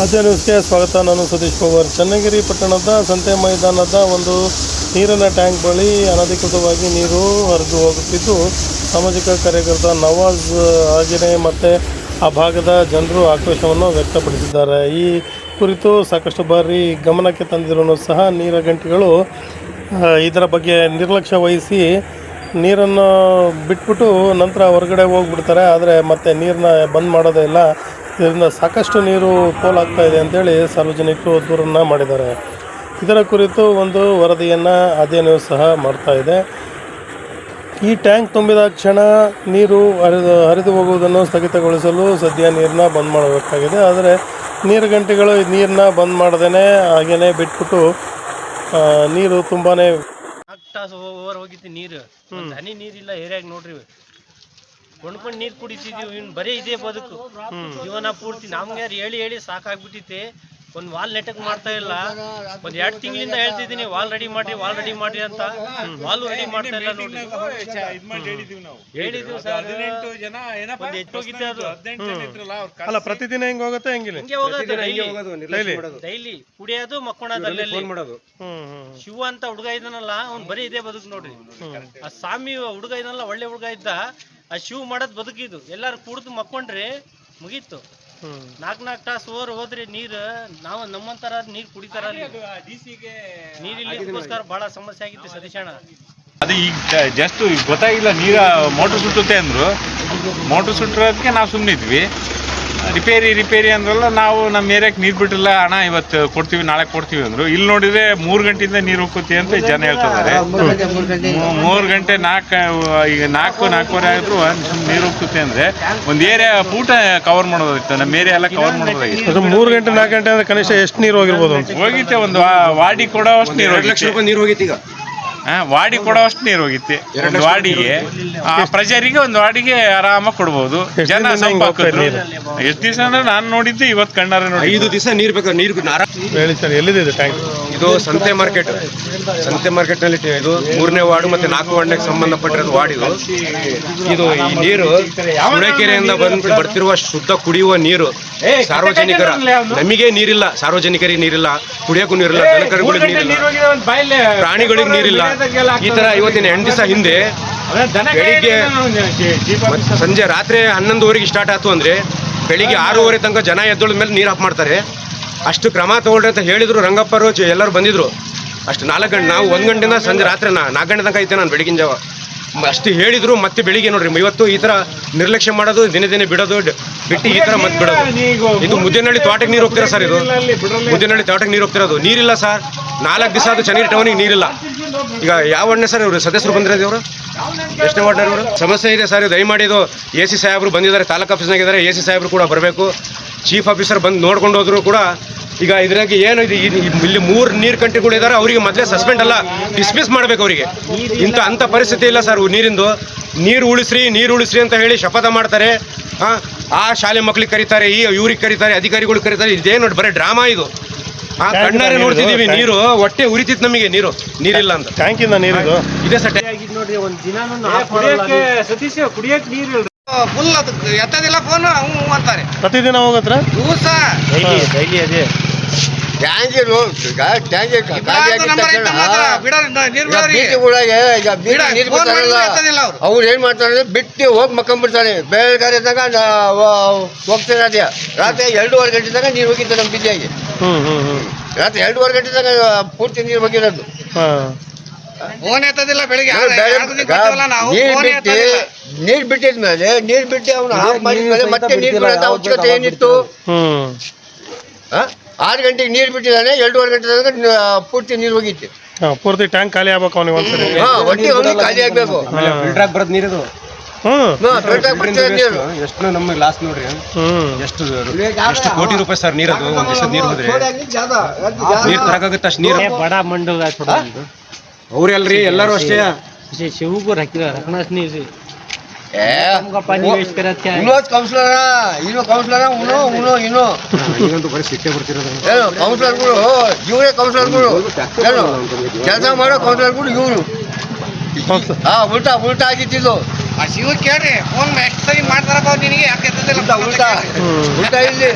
ಅಜಯ ನ್ಯೂಸ್ಗೆ ಸ್ವಾಗತ. ನಾನು ಸತೀಶ್ ಪವಾರ್. ಚನ್ನಗಿರಿ ಪಟ್ಟಣದ ಸಂತೆ ಮೈದಾನದ ಒಂದು ನೀರಿನ ಟ್ಯಾಂಕ್ ಬಳಿ ಅನಧಿಕೃತವಾಗಿ ನೀರು ಹರಿದು ಹೋಗುತ್ತಿದ್ದು, ಸಾಮಾಜಿಕ ಕಾರ್ಯಕರ್ತ ನವಾಜ್ ಹಾಗೆಯೇ ಮತ್ತು ಆ ಭಾಗದ ಜನರು ಆಕ್ರೋಶವನ್ನು ವ್ಯಕ್ತಪಡಿಸಿದ್ದಾರೆ. ಈ ಕುರಿತು ಸಾಕಷ್ಟು ಬಾರಿ ಗಮನಕ್ಕೆ ತಂದಿರೋನು ಸಹ ನೀರ ಗಂಟೆಗಳು ಇದರ ಬಗ್ಗೆ ನಿರ್ಲಕ್ಷ್ಯ ವಹಿಸಿ ನೀರನ್ನು ಬಿಟ್ಬಿಟ್ಟು ನಂತರ ಹೊರಗಡೆ ಹೋಗ್ಬಿಡ್ತಾರೆ. ಆದರೆ ಮತ್ತೆ ನೀರನ್ನ ಬಂದ್ ಮಾಡೋದೇ ಇಲ್ಲ. ಇದರಿಂದ ಸಾಕಷ್ಟು ನೀರು ಪೋಲಾಗ್ತಾ ಇದೆ ಅಂತೇಳಿ ಸಾರ್ವಜನಿಕರು ದೂರನ್ನು ಮಾಡಿದ್ದಾರೆ. ಇದರ ಕುರಿತು ಒಂದು ವರದಿಯನ್ನು ಅಧ್ಯಯನವು ಸಹ ಮಾಡ್ತಾ ಇದೆ. ಈ ಟ್ಯಾಂಕ್ ತುಂಬಿದ ಕ್ಷಣ ನೀರು ಹರಿದು ಹರಿದು ಹೋಗುವುದನ್ನು ಸ್ಥಗಿತಗೊಳಿಸಲು ಸದ್ಯ ನೀರನ್ನ ಬಂದ್ ಮಾಡಬೇಕಾಗಿದೆ. ಆದರೆ ನೀರು ಗಂಟೆಗಳು ನೀರನ್ನ ಬಂದ್ ಮಾಡ್ದೇ ಹಾಗೇ ಬಿಟ್ಬಿಟ್ಟು ನೀರು ತುಂಬಾ ನಾಲ್ಕು ಓವರ್ ಹೋಗಿತ್ತು ನೀರು. ಹನಿ ನೀರಿಲ್ಲ ಏರಿಯಾಗ ನೋಡ್ರಿ. ಕೊಂಡ್ಕೊಂಡು ನೀರು ಕುಡಿತಿದ್ವಿ ಇವನ್ ಬರೀ ಇದೇ ಬದುಕು. ಜೀವನ ಪೂರ್ತಿ ನಮ್ಗೆ ಯಾರು ಹೇಳಿ ಹೇಳಿ ಸಾಕಾಗ್ಬಿಟ್ಟಿತ್ತೆ. ಒಂದ್ ವಾಲ್ ನೆಟಕ್ ಮಾಡ್ತಾ ಇಲ್ಲ. ಒಂದ್ ಎರಡ್ ತಿಂಗಳಿಂದ ಹೇಳ್ತಿದ್ದೀನಿ ವಾಲ್ ರೆಡಿ ಮಾಡ್ರಿ ವಾಲ್ ರೆಡಿ ಮಾಡ್ರಿ ಅಂತ. ವಾಲ್ ರೆಡಿ ಮಾಡ್ತಾ ಇಲ್ಲ ನೋಡಿ. ಹೇಳಿದ್ವಿ ಸರ್. ಒಂದ್ ಎಷ್ಟೋಗಿತ್ತೆ ಅದು? ಅಲ್ಲ ಪ್ರತಿದಿನ ಹೆಂಗ್ ಹೋಗುತ್ತೆ ಹೆಂಗಿಲ್ಲ? ಹಿಂಗೆ ಹೋಗೋದು ಡೈಲಿ. ಡೈಲಿ ಕುಡಿಯೋದು ಮಕ್ಕೊಳೋದು ಅಲ್ಲಲ್ಲಿ ಹ್ಮ್ ಹ್ಮ್. ಶಿವ ಅಂತ ಹುಡುಗ ಇದನ್ನಲ್ಲ ಅವ್ನ್ ಬರೀ ಇದೇ ಬದುಕು ನೋಡ್ರಿ. ಆ ಸ್ವಾಮಿ ಹುಡುಗ ಇದನ್ನಲ್ಲ ಒಳ್ಳೆ ಹುಡುಗ ಇದ್ದ. ಆ ಶಿವ್ ಮಾಡೋದ್ ಬದುಕಿದು ಎಲ್ಲಾರು ಕುಡಿದು ಮಕ್ಕೊಂಡ್ರಿ ಮುಗೀತು. ನಾಲ್ಕ್ ನಾಲ್ಕ್ ತಾಸ್ ಓವರ್ ಹೋದ್ರಿ ನೀರ್ ನಾವ್ ನಮ್ಮಂತರ ನೀರ್ ಕುಡಿತಾರ ನೀರ್ ನೀರಿಲ್ಲಿಗೋಸ್ಕರ ಬಹಳ ಸಮಸ್ಯೆ ಆಗಿತ್ತು ಸತೀಶಣ್ಣ ಅದು ಈಗ ಜಸ್ಟ್ ಗೊತ್ತಾಗಿಲ್ಲ ನೀರ ಮೋಟರ್ ಸುಟ್ಟುತ್ತೆ ಅಂದ್ರು. ಮೋಟರ್ ಸುಟ್ಟಿರೋದಕ್ಕೆ ನಾವು ಸುಮ್ಮನಿದ್ವಿ ರಿಪೇರಿ ರಿಪೇರಿ ಅಂದ್ರಲ್ಲ ನಾವು ನಮ್ಮ ಏರಿಯಾಕ್ ನೀರು ಬಿಟ್ಟಿಲ್ಲ ಹಣ ಇವತ್ತು ಕೊಡ್ತೀವಿ ನಾಳೆ ಕೊಡ್ತೀವಿ ಅಂದ್ರು. ಇಲ್ಲಿ ನೋಡಿದ್ರೆ ಮೂರು ಗಂಟೆಯಿಂದ ನೀರು ಹೋಗ್ತಿ ಅಂತ ಜನ ಹೇಳ್ತಿದ್ದಾರೆ. ಮೂರು ಗಂಟೆ ನಾಲ್ಕು ಈಗ ನಾಲ್ಕು ನಾಲ್ಕೂವರೆ ಆದರೂ ನೀರು ಹೋಗ್ತೈತೆ ಅಂದ್ರೆ ಒಂದು ಏರಿಯಾ ಪೂಟ ಕವರ್ ಮಾಡೋದಾಗಿತ್ತು ನಮ್ಮ ಏರಿಯಾ ಎಲ್ಲ ಕವರ್ ಮಾಡೋದಾಗಿತ್ತು. ಮೂರು ಗಂಟೆ ನಾಲ್ಕು ಗಂಟೆ ಅಂದ್ರೆ ಕನಿಷ್ಠ ಎಷ್ಟು ನೀರು ಹೋಗಿರ್ಬೋದು? ಅಂತ ಹೋಗಿತ್ತೆ ಒಂದು ವಾಡಿ ವಾಡಿ ಕೊಡೋವಷ್ಟು ನೀರು ನೀರು ಹೋಗಿತ್ತು ಈಗ. ವಾಡಿ ಕೊಡೋವಷ್ಟು ನೀರು ಹೋಗಿತ್ತೆ. ಒಂದು ವಾಡಿಗೆ. ಆ ಪ್ರಜರಿಗೆ ಒಂದು ವಾಡಿಗೆ ಆರಾಮ ಕೊಡ್ಬೋದು. ಎಷ್ಟ್ ಜನ ಎಷ್ಟು ದಿವಸ ಅಂದ್ರೆ ನಾನು ನೋಡಿದ್ದೆ ಇವತ್ತು ಕಣ್ಣಾರೆ ನೋಡಿ ಐದು ದಿವಸ ನೀರು ಬೇಕು ನೀರು ಹೇಳಿ ಸರ್ ಎಲ್ಲಿದೆ ಇದು ಟ್ಯಾಂಕ್ ಇದು ಸಂತೆ ಮಾರ್ಕೆಟ್ ಸಂತೆ ಮಾರ್ಕೆಟ್ನಲ್ಲಿ ಇದು ಮೂರನೇ ವಾರ್ಡ್ ಮತ್ತೆ ನಾಲ್ಕು ವಾರ್ಡ್ಗೆ ಸಂಬಂಧಪಟ್ಟಿರೋದು ವಾರ್ಡ್ ಇದು. ಇದು ಈ ನೀರು ಸುಳೆಕೆರೆಯಿಂದ ಬಂದು ಬರ್ತಿರುವ ಶುದ್ಧ ಕುಡಿಯುವ ನೀರು. ಸಾರ್ವಜನಿಕರ. ನಮಗೆ ನೀರಿಲ್ಲ ಸಾರ್ವಜನಿಕರಿಗೆ ನೀರಿಲ್ಲ ಕುಡಿಯೋಕ್ಕೂ ನೀರಿಲ್ಲ ದನಕರುಗಳಿಗೆ ನೀರಿಲ್ಲ. ಪ್ರಾಣಿಗಳಿಗೆ ನೀರಿಲ್ಲ. ಈ ತರ ಇವತ್ತಿನ ಎಂಟು ದಿವಸ ಹಿಂದೆ ಬೆಳಿಗ್ಗೆ ಸಂಜೆ ರಾತ್ರಿ ಹನ್ನೊಂದುವರೆಗೆ ಸ್ಟಾರ್ಟ್ ಆಯ್ತು ಅಂದ್ರೆ ಬೆಳಿಗ್ಗೆ ಆರೂವರೆ ತನಕ ಜನ ಎದ್ದೊಳದ ಮೇಲೆ ನೀರು ಆಫ್ ಮಾಡ್ತಾರೆ. ಅಷ್ಟು ಕ್ರಮ ತಗೊಳ್ರಿ ಅಂತ ಹೇಳಿದ್ರು. ರಂಗಪ್ಪರು ರೋಜ್ ಎಲ್ಲರೂ ಬಂದಿದ್ರು. ಅಷ್ಟು ನಾಲ್ಕು ಗಂಟೆ ನಾವು ಒಂದು ಗಂಟೆಯಿಂದ ಸಂಜೆ ರಾತ್ರಿ ನಾ ನಾಲ್ಕು ಗಂಟೆ ತನಕ ಐತೆ ನಾನು ಬೆಳಗಿನ ಜಾವ. ಅಷ್ಟು ಹೇಳಿದ್ರು. ಮತ್ತೆ ಬೆಳಿಗ್ಗೆ ನೋಡ್ರಿ ಇವತ್ತು ಈ ತರ ನಿರ್ಲಕ್ಷ್ಯ ಮಾಡೋದು ದಿನೇ ದಿನೇ ಬಿಡೋದು ಬಿಟ್ಟು ಈ ತರ ಮತ್ತೆ ಬಿಡೋದು. ಇದು ಮುದ್ದೇನಹಳ್ಳಿ ತೋಟಕ್ಕೆ ನೀರು ಹೋಗ್ತೀರಾ ಸರ್ ಇದು? ಮುದ್ದೇನಹಳ್ಳಿ ತೋಟಕ್ಕೆ ನೀರು ಹೋಗ್ತಿರೋದು. ನೀರಿಲ್ಲ ಸರ್. ನಾಲ್ಕು ದಿವಸ ಅದು ಚೆನ್ನಾಗಿ ಟೌನಿಗೆ ನೀರಿಲ್ಲ. ಈಗ ಯಾವ ವಾರ್ಡ್ನೇ ಸರ್ ಇವರು? ಸದಸ್ಯರು ಬಂದಿರೋದು ಇವರು ಎಷ್ಟನೇ ವಾರ್ಡ್ನ ಇವರು ಸಮಸ್ಯೆ ಇದೆ ಸರ್ ದಯಮಾಡಿ ಇದು ಎ ಸಿ ಸಾಹೇಬರು ಬಂದಿದ್ದಾರೆ ತಾಲೂಕು ಆಫೀಸ್ನಾಗಿದ್ದಾರೆ ಎ ಸಿ ಸಾಹೇಬರು ಕೂಡ ಬರಬೇಕು. ಚೀಫ್ ಆಫೀಸರ್ ಬಂದು ನೋಡ್ಕೊಂಡು ಹೋದ್ರು ಕೂಡ ಈಗ ಇದ್ರಾಗೆ ಏನು ಇದು ಇಲ್ಲಿ ಮೂರು ನೀರು ಕಂಟಿಗಳು ಇದ್ದಾರೆ ಅವರಿಗೆ ಮೊದಲೇ ಸಸ್ಪೆಂಡ್ ಅಲ್ಲ ಡಿಸ್ಮಿಸ್ ಮಾಡಬೇಕು ಅವರಿಗೆ. ಇಂಥ ಅಂಥ ಪರಿಸ್ಥಿತಿ ಇಲ್ಲ ಸರ್ ನೀರಿಂದು. ನೀರು ಉಳಿಸ್ರಿ ನೀರು ಉಳಿಸ್ರಿ ಅಂತ ಹೇಳಿ ಶಪಥ ಮಾಡ್ತಾರೆ. ಆ, ಶಾಲೆ ಮಕ್ಳಿಗೆ ಕರೀತಾರೆ ಈ ಇವ್ರಿಗೆ ಕರೀತಾರೆ ಅಧಿಕಾರಿಗಳಿಗೆ ಕರೀತಾರೆ ಇದೇನು ಬರೀ ಡ್ರಾಮಾ ಇದು. ಆ ಕಣ್ಣಾರೆ ನೋಡ್ತಿದೀವಿ ನೀರು ಹೊಟ್ಟೆ ಉರಿತಿತ್ತು ನಮಗೆ ನೀರು ನೀರಿಲ್ಲ ಅಂತ. ಟ್ಯಾಂಕಿಂದ ನೀರಿದು ಇದೇ ಸಟ್ಟೆ ಆಗಿದ್ ನೋಡ್ರಿ ಒಂದ್ ದಿನ ಸತೀಶ್ ಕುಡಿಯಕ್ ನೀರು ಫುಲ್ ಅದಕ್ಕೆ ಎತ್ತದಿಲ್ಲ ಫೋನ್ ಹ್ಞೂ ಅಂತಾರೆ ಪ್ರತಿದಿನ ಹೋಗತ್ರ ದಿವಸ. ಡೈಲಿ ಡೈಲಿ ಅದೇ. ಟ್ಯಾಂಕಿ ಅವ್ರು. ಏನ್ ಮಾಡ್ತಾರೆ ಅಂದ್ರೆ ಬಿಟ್ಟು ಹೋಗಿ ಮಕ್ಕಂಬಿಡ್ತಾರೆ. ಬೆಳಗಾರಿ ಕಾರ್ಯದಾಗ ಹೋಗ್ತಾರೆ ಅದೇ ರಾತ್ರಿ ಎರಡೂವರೆ ಗಂಟೆ ತನಕ ನೀರು ಹೋಗಿದ್ದೆ ನಮ್ಮ ಬಿದ್ದಿಯಾಗಿ ಹ್ಮ್ ಹ್ಮ್ ಹ್ಮ್. ರಾತ್ರಿ ಎರಡೂವರೆ ಗಂಟೆ ತನಕ ಪೂರ್ತಿ ನೀರು ಬಗ್ಗಿರೋದು. ಹಾ. ಫೋನ್ ಎತ್ತದಿಲ್ಲ ಬೆಳಿಗ್ಗೆ. ನಾವು ನೀರ್ ಫೋನ್ ಬಿಟ್ಟು ಎತ್ತದಿಲ್ಲ. ನೀರ್ ಬಿಟ್ಟಿದ್ಮೇಲೆ ನೀರ್ ಬಿಟ್ಟು ಅವನು ಆಫ್ ಮಾಡಿದ್ಮೇಲೆ ಮತ್ತೆ ನೀರ್ ಅವಶ್ಯಕತೆ ಏನಿತ್ತು? ಹ್ಮ್. ಆ? ಆರು ಗಂಟೆಗೆ ನೀರ್ ಬಿಟ್ಟಿದ್ದಾನೆ ಎರಡೂವರೆ ಗಂಟೆ ತನಕ ನ- ಪೂರ್ತಿ ನೀರು ಹೋಗಿತ್ತು. ಹಾ, ಪೂರ್ತಿ ಟ್ಯಾಂಕ್ ಖಾಲಿ ಆಗ್ಬೇಕು ಅವನಿಗೆ ಒಂದ್ಸರಿ. ಹಾ ಒಟ್ಟಿ ಅವನಿಗೆ ಖಾಲಿ ಆಗ್ಬೇಕು. ಫಿಲ್ಟರ್ ಬರೋದು ನೀರಿದು. ಎಷ್ಟು ನಮಗೆ ನೋಡ್ರಿ? ಎಷ್ಟು ಎಷ್ಟು ಕೋಟಿ ರೂಪಾಯಿ ಸರ್ ನೀರದು ನೀರ್ ನೀರು ಬಡ ಎಲ್ಲರೂ ಅಷ್ಟೇ? ಶಿವಗೂ ರಕ್ಕಿಲ್ಲ ರಕಣಾಸ್ ಕೌನ್ಸಿಲರ ಕೌನ್ಸಿಲರ ಉನೋ ಉನೋ ಕೌನ್ಸಿಲರ್ಗಳು ಇವರೇ ಕೌನ್ಸಿಲರ್ಗಳು. ಕೆಲಸ ಮಾಡೋ ಕೌನ್ಸಿಲರ್ಗಳು ಇವರು. ಹಾ ಉಲ್ಟಾ ಉಲ್ಟಾ ಆಗಿತ್ತಿದ್ದು ಆ ಶಿವ ಕೇಳ್ರಿ ಫೋನ್ ಎಷ್ಟು ಸರಿ ಮಾಡ್ತಾರಪ್ಪ ನಿನಗೆ? ಯಾಕೆ ಎತ್ತದಿಲ್ಲ ಉಲ್ಟಾ ಉಲ್ಟಾ ಉಲ್ಟಾ ಇಲ್ಲಿ.